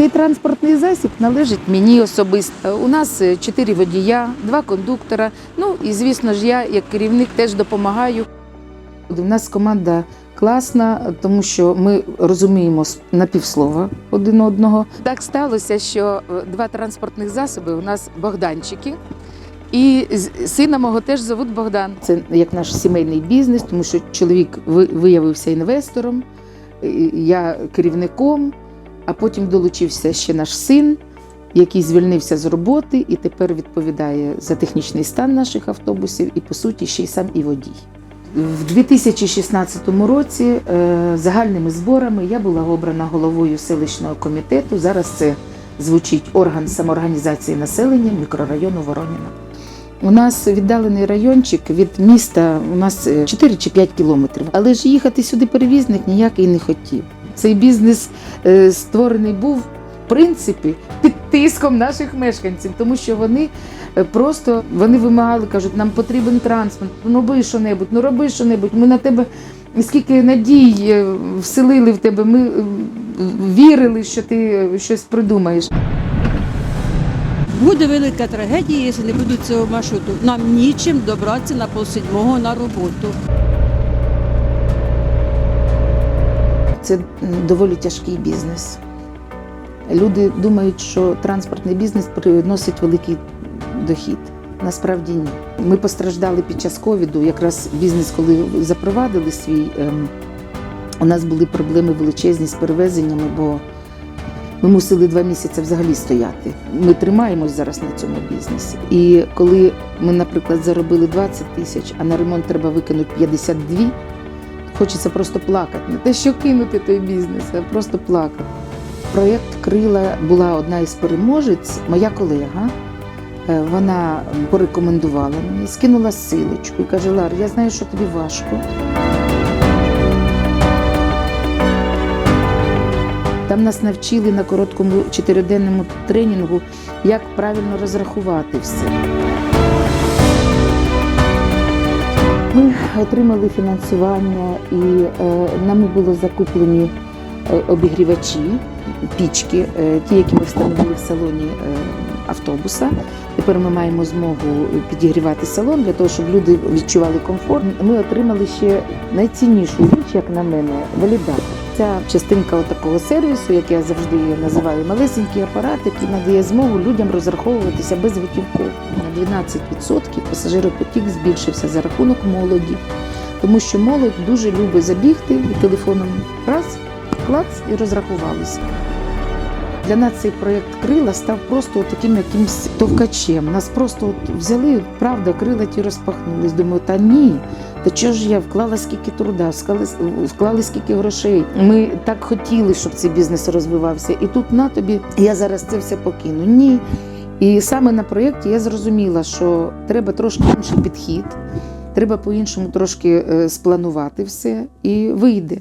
Цей транспортний засіб належить мені особисто. У нас е, чотири водія, два кондуктора. Ну і звісно ж, я як керівник теж допомагаю. У нас команда класна, тому що ми розуміємо с- на півслова один одного. Так сталося, що е, два транспортних засоби у нас Богданчики. І сина мого теж зовут Богдан. Це як наш сімейний бізнес, тому що чоловік ви- виявився інвестором, я керівником, а потім долучився ще наш син, який звільнився з роботи і тепер відповідає за технічний стан наших автобусів і, по суті, ще й сам і водій. В 2016 році е, загальними зборами я була обрана головою селищного комітету. Зараз це звучить орган самоорганізації населення мікрорайону Вороніна. У нас віддалений райончик від міста, у нас е, 4 чи 5 кілометрів. Але ж їхати сюди перевізник ніякий не хотів. Цей бізнес е, створений був в принципі під тиском наших мешканців, тому що вони е, просто вони вимагали, кажуть, нам потрібен транспорт, ну роби що-небудь, ну роби що-небудь. Ми на тебе скільки надій е, вселили в тебе. Ми вірили, що ти щось придумаєш. Буде велика трагедія, якщо не буде цього маршруту. Нам нічим добратися на полседьмого на роботу. Це доволі тяжкий бізнес. Люди думають, що транспортний бізнес приносить великий дохід. Насправді ні. Ми постраждали під час ковіду. Якраз бізнес, коли запровадили свій, ем, у нас були проблеми величезні з перевезеннями, бо ми мусили два місяці взагалі стояти. Ми тримаємось зараз на цьому бізнесі. І коли ми, наприклад, заробили 20 тисяч, а на ремонт треба викинути 52, Хочеться просто плакати. Не те, що кинути той бізнес, а просто плакати. Проєкт Крила була одна із переможець, моя колега. Е, Вона порекомендувала мені, скинула силочку і каже: Лар, я знаю, що тобі важко. Там нас навчили на короткому чотириденному тренінгу, як правильно розрахувати все. Ми отримали фінансування і е, нами було закуплені е, обігрівачі, пічки, е, ті, які ми встановили в салоні автобуса. Тепер ми маємо змогу підігрівати салон для того, щоб люди відчували комфорт. Ми отримали ще найціннішу річ, як на мене, валідатор. Ця частинка такого сервісу, як я завжди називаю, малесенький апарат, який надає змогу людям розраховуватися безготівково. На 12% пасажиропотік збільшився за рахунок молоді, тому що молодь дуже любить забігти і телефоном раз, клац і розрахувалися. Для нас цей проєкт крила став просто таким якимсь товкачем. Нас просто от взяли, правда, крила ті розпахнулись. Думаю, та ні. Та чого ж я вклала скільки труда, вклали, скільки грошей. Ми так хотіли, щоб цей бізнес розвивався. І тут на тобі я зараз це все покину. Ні. І саме на проєкті я зрозуміла, що треба трошки інший підхід, треба по-іншому трошки е, спланувати все і вийде.